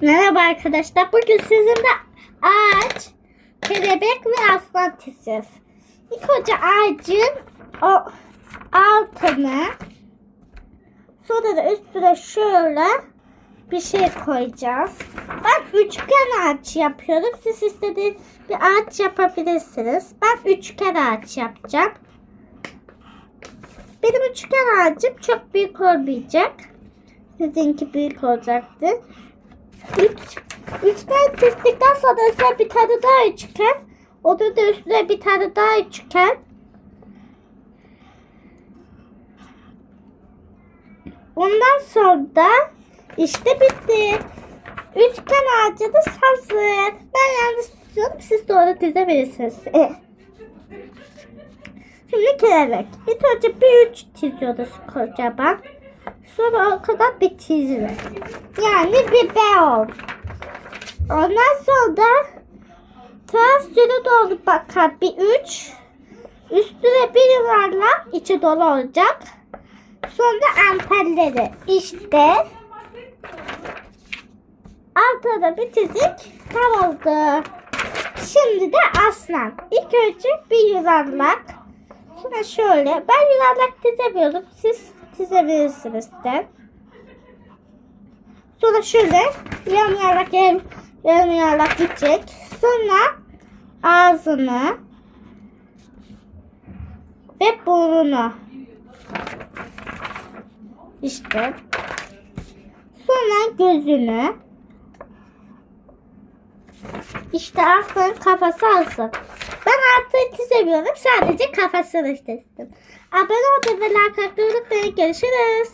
Merhaba arkadaşlar. Bugün sizinle ağaç, kelebek ve aslan çizeceğiz. İlk önce ağacın o altını sonra da üstüne şöyle bir şey koyacağız. Ben üçgen ağaç yapıyorum. Siz istediğiniz bir ağaç yapabilirsiniz. Ben üçgen ağaç yapacağım. Benim üçgen ağacım çok büyük olmayacak. Sizinki büyük olacaktır. Üç, üçgen çizdikten sonra üstüne bir tane daha üçgen. Onun da üstüne bir tane daha üçgen. Ondan sonra işte bitti. Üçgen ağacınız hazır. Ben yalnız çiziyorum. Siz doğru dizebilirsiniz. Eh. Şimdi kelebek. İlk önce bir üç çiziyoruz kocaman. Sonra kadar bir çizilir. Yani bir B oldu. Ondan sonra ters yöne doğru bakan bir üç. Üstüne bir yuvarlak içi dolu olacak. Sonra amperleri işte altına bir çizik tam oldu. Şimdi de aslan. İlk önce bir yuvarlak. Sonra şöyle. Ben yuvarlak çizemiyorum. Siz çizebilirsiniz de. Sonra şöyle yan yuvarlak yan, yan yuvarlak gidecek. Sonra ağzını ve burnunu. İşte. Sonra gözünü. İşte aslanın kafası hazır. Artık çizemiyorum. Sadece kafasını çizdim. Abone olmayı ve like atmayı unutmayın. Görüşürüz.